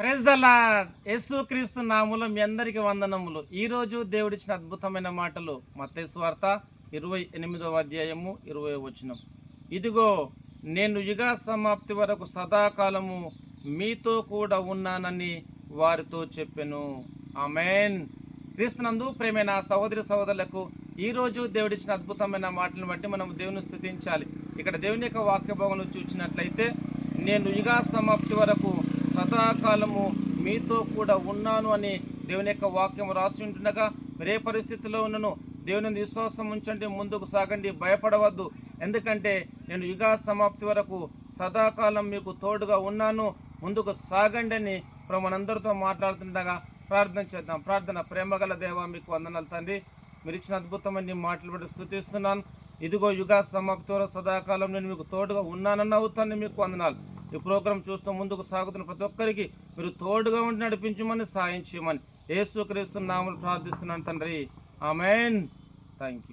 Press దల్లా యేసు క్రీస్తు నాములు మీ అందరికీ వందనములు. ఈరోజు దేవుడిచ్చిన అద్భుతమైన మాటలు మత్తయి వార్త ఇరవై ఎనిమిదవ అధ్యాయము ఇరవై వచనం. ఇదిగో నేను యుగ సమాప్తి వరకు సదాకాలము మీతో కూడా ఉన్నానని వారితో చెప్పెను. ఆమెన్. క్రీస్తునందు ప్రేమైన సహోదరి సహోదరులకు ఈరోజు దేవుడిచ్చిన అద్భుతమైన మాటలను బట్టి మనం దేవుని స్థుతించాలి. ఇక్కడ దేవుని యొక్క వాక్య భాగంలో చూసినట్లయితే నేను యుగ సమాప్తి వరకు సదాకాలము మీతో కూడా ఉన్నాను అని దేవుని యొక్క వాక్యం రాసి ఉంటుండగా మరే పరిస్థితిలో ఉన్నను. దేవుని విశ్వాసం ఉంచండి ముందుకు సాగండి భయపడవద్దు. ఎందుకంటే నేను యుగ సమాప్తి వరకు సదాకాలం మీకు తోడుగా ఉన్నాను. ముందుకు సాగండి అని ఇప్పుడు మనందరితో మాట్లాడుతుండగా ప్రార్థన చేద్దాం. ప్రార్థన ప్రేమగల దేవ మీకు వందనాలు తండ్రి. మీరు ఇచ్చిన అద్భుతమైన మాటలు బట్టి స్థుతిస్తున్నాను ఇదిగో యుగ సమాప్తి వరకు సదాకాలం నేను మీకు తోడుగా ఉన్నానన్న అవుతాను మీకు వందనాలు. ఈ ప్రోగ్రాం చూస్తూ ముందుకు సాగుతున్న ప్రతి ఒక్కరికి మీరు తోడుగా ఉండి నడిపించమని సాయం చేయమని. యేసుక్రీస్తు నామలు ప్రార్థిస్తున్నాను తండ్రి. ఆమెన్. Thank you